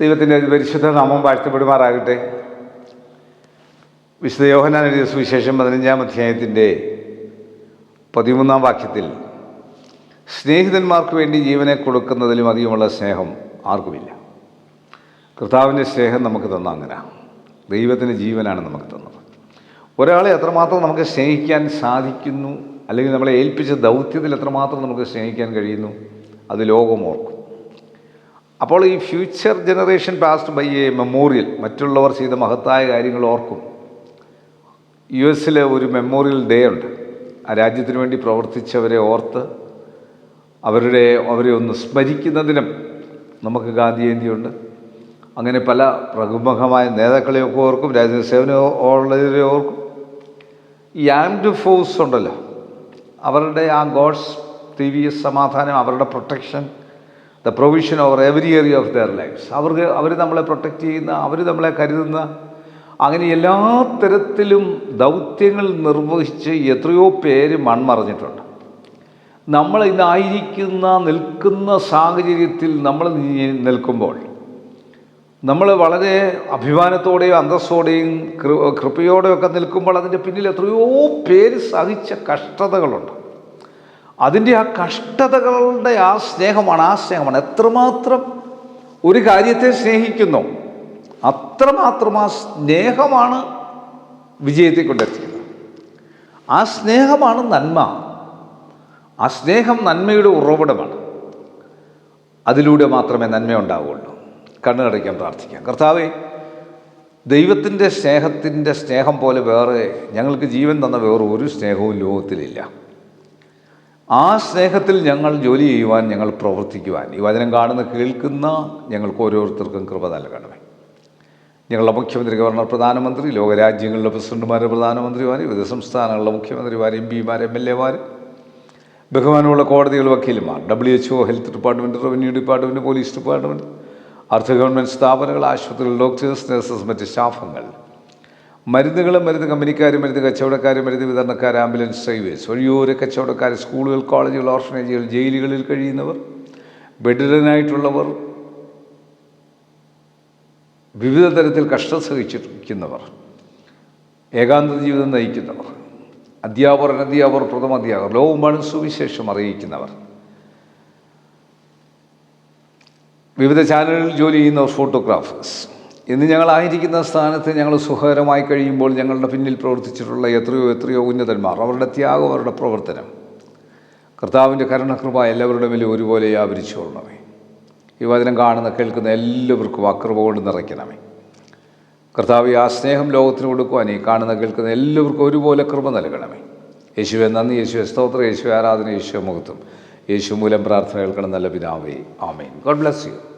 ദൈവത്തിന്റെ പരിശുദ്ധ നാമം വാഴ്ത്തപ്പെടുമാറാകട്ടെ. വിശുദ്ധ യോഹനാൻ എഴുതിയ സുവിശേഷം പതിനഞ്ചാം അധ്യായത്തിന്റെ പതിമൂന്നാം വാക്യത്തിൽ സ്നേഹിതന്മാർക്ക് വേണ്ടി ജീവനെ കൊടുക്കുന്നതിലും അധികമുള്ള സ്നേഹം ആർക്കുമില്ല? കർത്താവിന്റെ സ്നേഹം നമുക്ക് തന്ന അങ്ങനെ. ദൈവത്തിന്റെ ജീവനാണ് നമുക്ക് തന്നത്. ഒരാളെ എത്രമാത്രം നമുക്ക് സ്നേഹിക്കാൻ സാധിക്കുന്നു അല്ലെങ്കിൽ നമ്മളെ ഏൽപ്പിച്ച ദൗത്യത്തിൽ എത്രമാത്രം നമുക്ക് സ്നേഹിക്കാൻ കഴിയുന്നു അത് ലോകം ഓർക്കും. അപ്പോൾ ഈ future generation past by a memorial മറ്റുള്ളവർ ചെയ്ത മഹത്തായ കാര്യങ്ങൾ ഓർക്കും. യു എസിലെ ഒരു മെമ്മോറിയൽ ഡേ ഉണ്ട്. ആ രാജ്യത്തിന് വേണ്ടി പ്രവർത്തിച്ചവരെ ഓർത്ത് അവരുടെ അവരെ ഒന്ന് സ്മരിക്കുന്ന ദിനം നമുക്ക് ഗാന്ധിജയന്തിയുണ്ട്. അങ്ങനെ പല പ്രമുഖമായ നേതാക്കളെയൊക്കെ ഓർക്കും രാജ്യസേവന ഉള്ളവരെ ഓർക്കും. ഈ ആംഡ് ഫോഴ്സ് ഉണ്ടല്ലോ. അവരുടെ ആ ഗോഡ്സ് ദിവ്യ സമാധാനം അവരുടെ protection the provision over every area of their lifes അവർക്ക് അവർ നമ്മളെ പ്രൊട്ടക്റ്റ് ചെയ്യുന്ന അവർ നമ്മളെ കരുതുന്ന അങ്ങനെ എല്ലാ തരത്തിലും ദൗത്യങ്ങൾ നിർവഹിച്ച് എത്രയോ പേര് മൺമറഞ്ഞിട്ടുണ്ട്. നമ്മൾ ഇന്നായിരിക്കുന്ന നിൽക്കുന്ന സാഹചര്യത്തിൽ നമ്മൾ നിൽക്കുമ്പോൾ നമ്മൾ വളരെ അഭിമാനത്തോടെയും അന്തസ്സോടെയും കൃപയോടെയൊക്കെ നിൽക്കുമ്പോൾ അതിന്റെ പിന്നിൽ എത്രയോ പേര് സഹിച്ച കഷ്ടതകളുണ്ട്. അതിന്റെ ആ കഷ്ടതകളുടെ ആ സ്നേഹമാണ് ആ സ്നേഹമാണ്. എത്രമാത്രം ഒരു കാര്യത്തെ സ്നേഹിക്കുന്നു അത്രമാത്രം ആ സ്നേഹമാണ് വിജയത്തെ കൊണ്ടെത്തിയത് ആ സ്നേഹമാണ് നന്മ. ആ സ്നേഹം നന്മയുടെ ഉറവിടമാണ്. അതിലൂടെ മാത്രമേ നന്മ ഉണ്ടാവുകയുള്ളൂ. കണ്ണുകടയ്ക്കാൻ പ്രാർത്ഥിക്കാം. കർത്താവെ ദൈവത്തിന്റെ സ്നേഹത്തിന്റെ സ്നേഹം പോലെ വേറെ ഞങ്ങൾക്ക് ജീവൻ തന്ന വേറെ ഒരു സ്നേഹവും ലോകത്തിലില്ല. ആ സ്നേഹത്തിൽ ഞങ്ങൾ ജോലി ചെയ്യുവാൻ ഞങ്ങൾ പ്രവർത്തിക്കുവാൻ. ഈ വചനം കാണുന്ന കേൾക്കുന്ന ഞങ്ങൾക്ക് ഓരോരുത്തർക്കും കൃപ നൽകണമേ. ഞങ്ങളുടെ മുഖ്യമന്ത്രി ഗവർണർ പ്രധാനമന്ത്രി ലോകരാജ്യങ്ങളിലെ പ്രസിഡന്റുമാർ പ്രധാനമന്ത്രിമാർ വിവിധ സംസ്ഥാനങ്ങളിലെ മുഖ്യമന്ത്രിമാർ എം പിമാർ എം എൽ എമാർ ബഹുമാനമുള്ള കോടതികൾ വക്കീലുമാർ W H O health department revenue department police department അർദ്ധ ഗവൺമെന്റ് സ്ഥാപനങ്ങൾ ആശുപത്രികൾ ഡോക്ടേഴ്സ് നഴ്സസ് മറ്റ് സ്റ്റാഫുകൾ മരുന്നുകൾ മരുന്ന് കമ്പനിക്കാർ മരുന്ന് കച്ചവടക്കാർ മരുന്ന് വിതരണക്കാർ ആംബുലൻസ് ഡ്രൈവേഴ്സ് വഴിയോര കച്ചവടക്കാർ സ്കൂളുകൾ കോളേജുകൾ ഓർഫനേജുകൾ ജയിലുകളിൽ കഴിയുന്നവർ ബെഡിഡനായിട്ടുള്ളവർ വിവിധ തരത്തിൽ കഷ്ടം സഹിച്ചിരിക്കുന്നവർ ഏകാന്ത ജീവിതം നയിക്കുന്നവർ അധ്യാപകർ അനധ്യാപകർ പ്രഥമ അധ്യാപകർ ലോകമാണ് സുവിശേഷം അറിയിക്കുന്നവർ. വിവിധ ചാനലുകളിൽ ജോലി ചെയ്യുന്നവർ ഫോട്ടോഗ്രാഫേഴ്സ്. ഇന്ന് ഞങ്ങളായിരിക്കുന്ന സ്ഥാനത്ത് ഞങ്ങൾ സുഖകരമായി കഴിയുമ്പോൾ ഞങ്ങളുടെ പിന്നിൽ പ്രവർത്തിച്ചിട്ടുള്ള എത്രയോ എത്രയോ ഉന്നതന്മാർ അവരുടെ ത്യാഗം അവരുടെ പ്രവർത്തനം. കർത്താവിന്റെ കരുണകൃപ എല്ലാവരുടെ മേലും ഒരുപോലെ വ്യാപരിച്ചുകൊള്ളണമേ ഈ കാണുന്ന കേൾക്കുന്ന എല്ലാവർക്കും കൃപ കൊണ്ട് നിറയ്ക്കണമേ. കർത്താവ് ആ സ്നേഹം ലോകത്തിന് കൊടുക്കുവാൻ കാണുന്ന കേൾക്കുന്ന എല്ലാവർക്കും ഒരുപോലെ കൃപ നൽകണമേ. യേശുവെ നന്ദി. യേശുവെ സ്തോത്രം. യേശു ആരാധന. യേശു മുഖത്തും. യേശു മൂലം പ്രാർത്ഥന കേൾക്കണം. നല്ല പിതാവേ. ആമേൻ. God bless you.